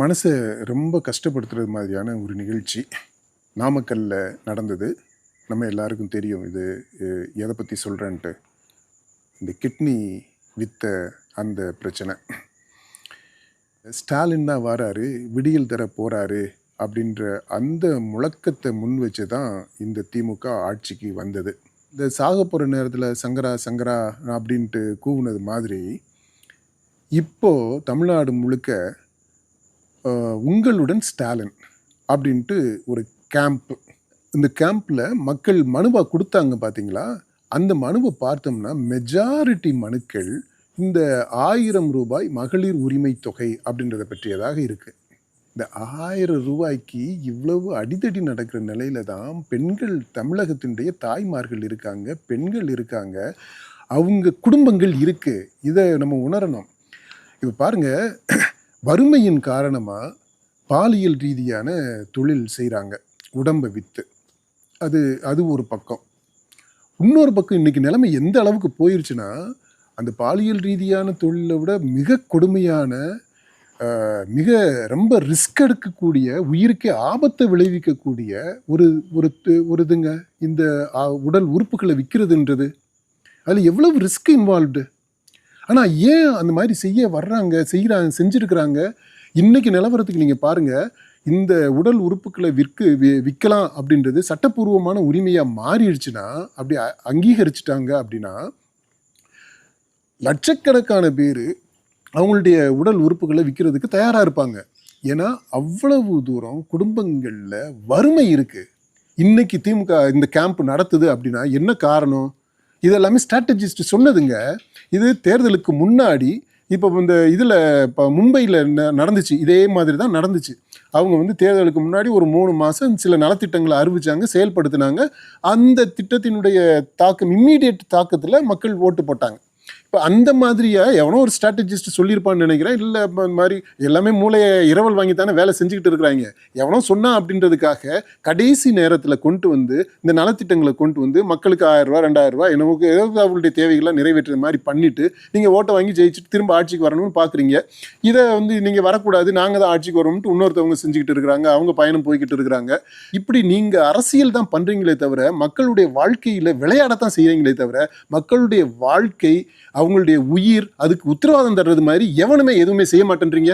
மனசை ரொம்ப கஷ்டப்படுத்துறது மாதிரியான ஒரு நிகழ்ச்சி நாமக்கல்லில் நடந்தது. நம்ம எல்லாருக்கும் தெரியும் இது எதை பற்றி சொல்கிறேன்ட்டு இந்த கிட்னி வித்த அந்த பிரச்சனை. ஸ்டாலின் தான் வராரு விடியல் தர போகிறாரு அப்படின்ற அந்த முழக்கத்தை முன் வச்சு தான் இந்த திமுக ஆட்சிக்கு வந்தது. இந்த சாக போகிற நேரத்தில் சங்கரா சங்கரா அப்படின்ட்டு கூவுனது மாதிரி இப்போ தமிழ்நாடு முழுக்க உங்களுடன் ஸ்டாலின் அப்படின்ட்டு ஒரு கேம்ப் இந்த கேம்பில் மக்கள் மனுவா கொடுத்தாங்க பார்த்தீங்களா அந்த மனுவை பார்த்தோம்னா மெஜாரிட்டி மனுக்கள் இந்த ஆயிரம் ரூபாய் மகளிர் உரிமை தொகை அப்படின்றத பற்றியதாக இருக்குது இந்த ஆயிரம் ரூபாய்க்கு இவ்வளவு அடிதடி நடக்கிற நிலையில தான் பெண்கள் தமிழகத்தினுடைய தாய்மார்கள் இருக்காங்க பெண்கள் இருக்காங்க அவங்க குடும்பங்கள் இருக்குது இதை நம்ம உணரணும். இப்போ பாருங்க வறுமையின் காரணமாக பாலியல் ரீதியான தொழில் செய்கிறாங்க உடம்பை விற்று அது அது ஒரு பக்கம். இன்னொரு பக்கம் இன்னைக்கு நிலைமை எந்த அளவுக்கு போயிருச்சுன்னா அந்த பாலியல் ரீதியான தொழிலை விட மிக கொடுமையான மிக ரொம்ப ரிஸ்க் எடுக்கக்கூடிய உயிருக்கே ஆபத்தை விளைவிக்கக்கூடிய ஒரு ஒரு ஒரு இதுங்க. இந்த உடல் உறுப்புகளை விற்கிறதுன்றது அதில் எவ்வளவு ரிஸ்க் இன்வால்வ்டு ஆனால் ஏன் அந்த மாதிரி செய்ய வர்றாங்க செய்கிறாங்க செஞ்சுருக்கிறாங்க? இன்றைக்கி நிலவரத்துக்கு நீங்கள் பாருங்க இந்த உடல் உறுப்புகளை விற்க விற்கலாம் அப்படின்றது சட்டப்பூர்வமான உரிமையாக மாறிடுச்சுன்னா அப்படி அங்கீகரிச்சிட்டாங்க அப்படின்னா லட்சக்கணக்கான பேர் அவங்களுடைய உடல் உறுப்புகளை விற்கிறதுக்கு தயாராக இருப்பாங்க. ஏன்னா அவ்வளவு தூரம் குடும்பங்களில் வறுமை இருக்குது இன்றைக்கி திமுக இந்த கேம்ப் நடத்துது அப்படின்னா என்ன காரணம்? இது எல்லாமே ஸ்ட்ராட்டஜிஸ்ட் சொன்னதுங்க. இது தேர்தலுக்கு முன்னாடி இப்போ இந்த இதில் இப்போ மும்பையில் நடந்துச்சு. இதே மாதிரி தான் நடந்துச்சு. அவங்க வந்து தேர்தலுக்கு முன்னாடி ஒரு மூணு மாதம் சில நலத்திட்டங்களை அறிவிச்சாங்க செயல்படுத்தினாங்க. அந்த திட்டத்தினுடைய தாக்கம் இம்மீடியட் தாக்கத்தில் மக்கள் ஓட்டு போட்டாங்க. இப்போ அந்த மாதிரியா எவனோ ஒரு ஸ்ட்ராட்டஜிஸ்ட் சொல்லியிருப்பான்னு நினைக்கிறேன். இல்லை இந்த மாதிரி எல்லாமே மூளையை இரவல் வாங்கி தானே வேலை செஞ்சுக்கிட்டு இருக்கிறாங்க. எவனோ சொன்னா அப்படின்றதுக்காக கடைசி நேரத்தில் கொண்டு வந்து இந்த நலத்திட்டங்களை கொண்டு வந்து மக்களுக்கு ஆயிரம் ரூபா எனக்கு ஏதாவது அவங்களுடைய தேவைகளை நிறைவேற்றுற மாதிரி பண்ணிட்டு நீங்கள் ஓட்டை வாங்கி ஜெயிச்சுட்டு திரும்ப ஆட்சிக்கு வரணும்னு பார்க்குறீங்க இதை வந்து நீங்கள் வரக்கூடாது நாங்கள் தான் ஆட்சிக்கு வரணும்ட்டு இன்னொருத்தவங்க செஞ்சுக்கிட்டு இருக்கிறாங்க அவங்க பயணம் போய்கிட்டு இருக்கிறாங்க. இப்படி நீங்கள் அரசியல் தான் பண்ணுறீங்களே தவிர மக்களுடைய வாழ்க்கையில் விளையாடத்தான் செய்கிறீங்களே தவிர மக்களுடைய வாழ்க்கை அவங்களுடைய உயிர் அதுக்கு உத்தரவாதம் தர்றது மாதிரி எவனுமே எதுவுமே செய்ய மாட்டேன்றீங்க?